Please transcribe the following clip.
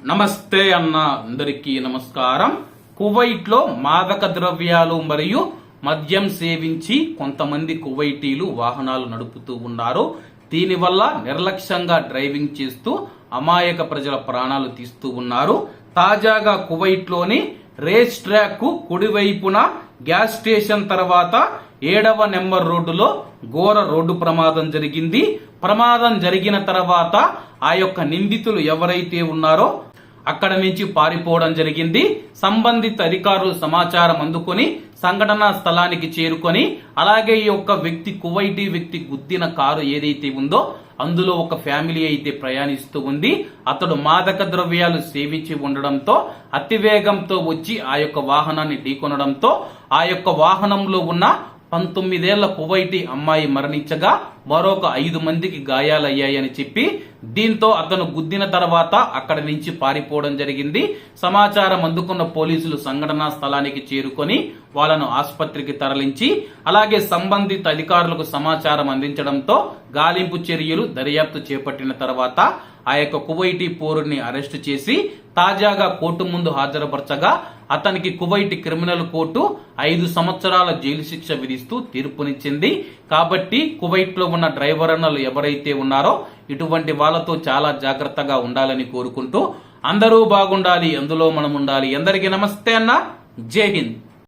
నమస్తే అన్న అందరికీ నమస్కారం. కువైట్లో మాదక ద్రవ్యాలు మరియు మద్యం సేవించి కొంతమంది కువైటీలు వాహనాలు నడుపుతూ ఉన్నారు. దీనివల్ల నిర్లక్ష్యంగా డ్రైవింగ్ చేస్తూ అమాయక ప్రజల ప్రాణాలు తీస్తూ ఉన్నారు. తాజాగా కువైట్లోని రేస్ ట్రాక్కు కుడివైపున గ్యాస్ స్టేషన్ తర్వాత ఏడవ నెంబర్ రోడ్డులో ఘోర రోడ్డు ప్రమాదం జరిగింది. ప్రమాదం జరిగిన తర్వాత ఆ యొక్క నిందితులు ఎవరైతే ఉన్నారో అక్కడ నుంచి పారిపోవడం జరిగింది. సంబంధిత అధికారులు సమాచారం అందుకొని సంఘటనా స్థలానికి చేరుకొని అలాగే ఈ యొక్క వ్యక్తి కువైటీ వ్యక్తి గుద్దిన కారు ఏదైతే ఉందో అందులో ఒక ఫ్యామిలీ అయితే ప్రయాణిస్తూ ఉంది. అతడు మాదక ద్రవ్యాలు సేవించి ఉండడంతో అతివేగంతో వచ్చి ఆ యొక్క వాహనాన్ని ఢీకొనడంతో ఆ యొక్క వాహనంలో ఉన్న పంతొమ్మిదేళ్ళ కువైటీ అమ్మాయి మరణించగా మరొక ఐదు మందికి గాయాలయ్యాయని చెప్పి దీంతో అతను గుద్దిన తర్వాత అక్కడి నుంచి పారిపోవడం జరిగింది. సమాచారం అందుకున్న పోలీసులు సంఘటనా స్థలానికి చేరుకొని వాళ్ళను ఆసుపత్రికి తరలించి అలాగే సంబంధిత అధికారులకు సమాచారం అందించడంతో గాలింపు చర్యలు దర్యాప్తు చేపట్టిన తర్వాత ఆ యొక్క కువైటీ పౌరుడిని అరెస్టు చేసి తాజాగా కోర్టు ముందు హాజరుపరచగా అతనికి కువైట్ క్రిమినల్ కోర్టు ఐదు సంవత్సరాల జైలు శిక్ష విధిస్తూ తీర్పునిచ్చింది. కాబట్టి కువైట్లో ఉన్న డ్రైవర్ అన్నలు ఎవరైతే ఉన్నారో ఇటువంటి వాళ్ళతో చాలా జాగ్రత్తగా ఉండాలని కోరుకుంటూ అందరూ బాగుండాలి అందులో మనం ఉండాలి అందరికీ నమస్తే అన్న. జై హింద్.